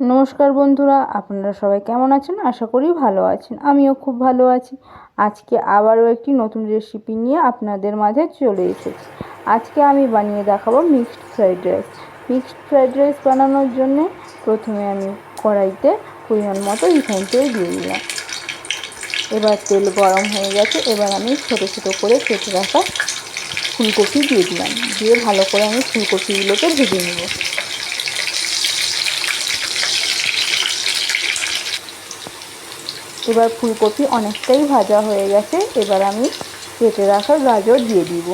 নমস্কার বন্ধুরা, আপনারা সবাই কেমন আছেন? আশা করি ভালো আছেন। আমিও খুব ভালো আছি। আজকে আবারও একটি নতুন রেসিপি নিয়ে আপনাদের মাঝে চলে এসেছি। আজকে আমি বানিয়ে দেখাবো mixed fried rice mixed fried rice বানানোর জন্যে প্রথমে আমি কড়াইতে পরিমাণ মতো রিফাইন তেল দিয়ে দিলাম। এবার তেল গরম হয়ে গেছে। এবার আমি ছোটো ছোটো করে কেটে রাখা ফুলকপি দিয়ে দিলাম। দিয়ে ভালো করে আমি ফুলকপিগুলোকে ভেজে নেব। এবার ফুলকপি অনেকটাই ভাজা হয়ে গেছে, এবার আমি কেটে রাখা গাজর দিয়ে দিব।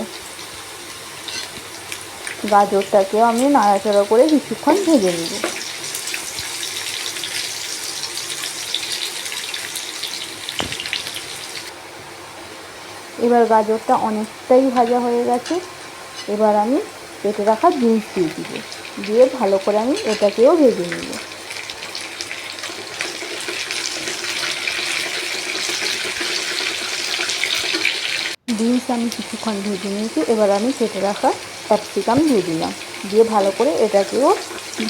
গাজরটাকেও আমি নাড়াচাড়া করে কিছুক্ষণ ভেজে নিব। এবার গাজরটা অনেকটাই ভাজা হয়ে গেছে, এবার আমি কেটে রাখা জিনিস দিয়ে দিব। দিয়ে ভালো করে আমি এটাকেও ভেজে নিব। বিনস আমি কিছুক্ষণ ভেজে নিয়েছি, এবার আমি কেটে রাখা ক্যাপসিকাম দিয়ে দিলাম। দিয়ে ভালো করে এটাকেও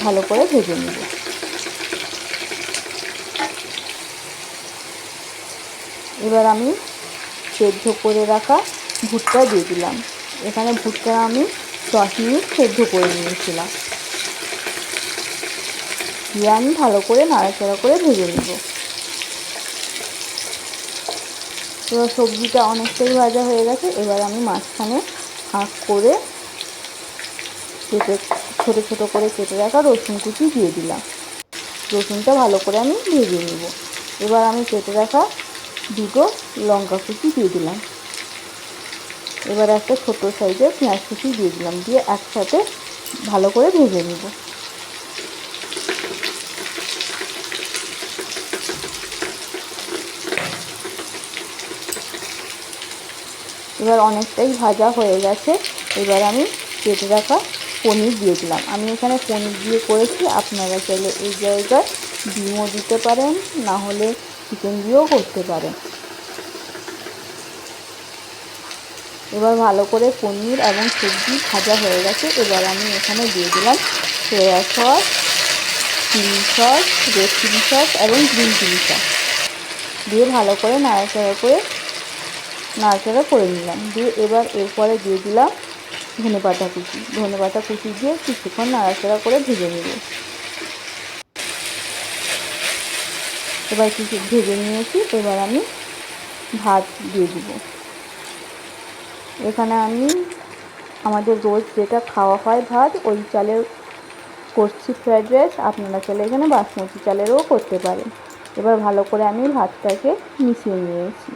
ভালো করে ভেজে নেব। এবার আমি সেদ্ধ করে রাখা ভুট্টা দিয়ে দিলাম। এখানে ভুট্টা আমি দশ মিনিট সেদ্ধ করে নিয়েছিলাম। দিয়ে আমি ভালো করে নাড়াচাড়া করে ভেজে নেব। এবার সবজিটা অনেকটাই ভাজা হয়ে গেছে। এবার আমি মাঝখানে ফাঁক করে কেটে, ছোটো ছোটো করে কেটে রাখা রসুন কুচি দিয়ে দিলাম। রসুনটা ভালো করে আমি ভেজে নেব। এবার আমি কেটে রাখা দুটো লঙ্কা কুচি দিয়ে দিলাম। এবার একটা ছোটো সাইজের পেঁয়াজ কুচি দিয়ে দিলাম। দিয়ে একসাথে ভালো করে ভেজে নেব। এবার অনেকটাই ভাজা হয়ে গেছে। এবার আমি কেটে রাখা পনির দিয়ে দিলাম। আমি এখানে পনির দিয়ে করেছি। আপনারা চাইলে এই জায়গায় ডিমও দিতে পারেন, না হলে চিকেন দিয়েও করতে পারেন। এবার ভালো করে পনির এবং সবজি ভাজা হয়ে গেছে। এবার আমি এখানে দিয়ে দিলাম soya sauce chilli sauce red chilli sauce এবং গ্রিন চিলি সস দিয়ে ভালো করে নাড়াচাড়া করে নাড়াচাড়া করে নিলাম। দিয়ে এবার এরপরে দিয়ে দিলাম ধনে পাতা কুচি। ধনে পাতা কুচি দিয়ে কিছুক্ষণ নাড়াচাড়া করে ভেজে নেব। এবার কিছু ভেজে নিয়েছি, এবার আমি ভাত দিয়ে দিব। এখানে আমি আমাদের রোজ যেটা খাওয়া হয় ভাত, ওই চালের করছি ফ্রাইড রাইস। আপনারা চাইলে এখানে বাসমতি চালেরও করতে পারেন। এবার ভালো করে আমি ভাতটাকে মিশিয়ে নিয়েছি।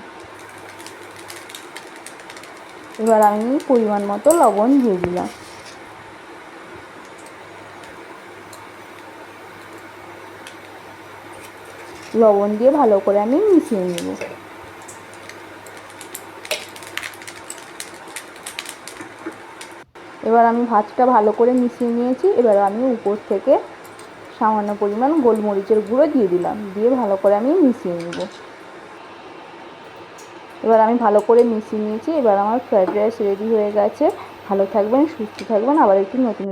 এবার আমি পরিমাণ মতো লবণ দিয়ে দিলাম। লবণ দিয়ে ভালো করে আমি মিশিয়ে নেব। এবার আমি ভাতটা ভালো করে মিশিয়ে নিয়েছি, এবার আমি উপর থেকে সামান্য পরিমাণ গোলমরিচের গুঁড়ো দিয়ে দিলাম, দিয়ে ভালো করে আমি মিশিয়ে নেব। এবার আমি ভালো করে মিশিয়ে নিয়েছি, এবার আমার ফ্রাইড রাইস রেডি হয়ে গেছে। ভালো থাকবেন, সুস্থ থাকবেন, আবার একটি নতুন